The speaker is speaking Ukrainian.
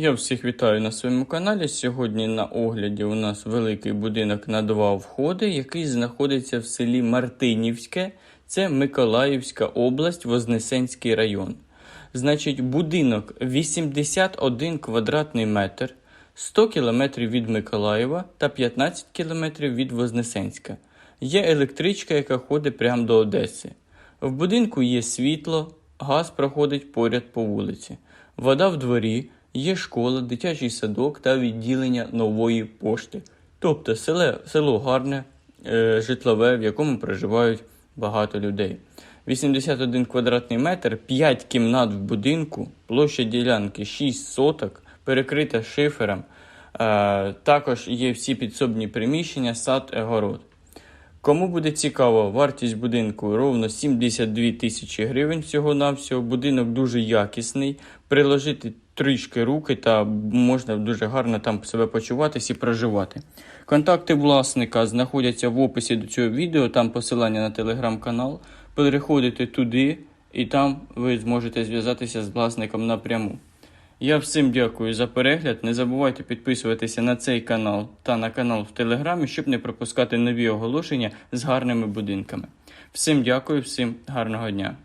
Я всіх вітаю на своєму каналі. Сьогодні на огляді у нас великий будинок на два входи, який знаходиться в селі Мартинівське, це Миколаївська область, Вознесенський район. Значить, будинок 81 квадратний метр, 100 кілометрів від Миколаєва та 15 кілометрів від Вознесенська. Є електричка, яка ходить прямо до Одеси. В будинку є світло, газ проходить поряд по вулиці, вода в дворі, є школа, дитячий садок та відділення нової пошти. Тобто селе, село гарне, е, житлове, в якому проживають багато людей. 81 квадратний метр, 5 кімнат в будинку, площа ділянки 6 соток, перекрита шифером. Е, також є всі підсобні приміщення, сад, огород. Кому буде цікаво, вартість будинку ровно 72 тисячі гривень всього-навсього. Будинок дуже якісний. Приложити трішки руки та можна дуже гарно там себе почуватись і проживати. Контакти власника знаходяться в описі до цього відео, там посилання на телеграм-канал. Переходите туди, і там ви зможете зв'язатися з власником напряму. Я всім дякую за перегляд. Не забувайте підписуватися на цей канал та на канал в Телеграмі, щоб не пропускати нові оголошення з гарними будинками. Всім дякую, всім гарного дня!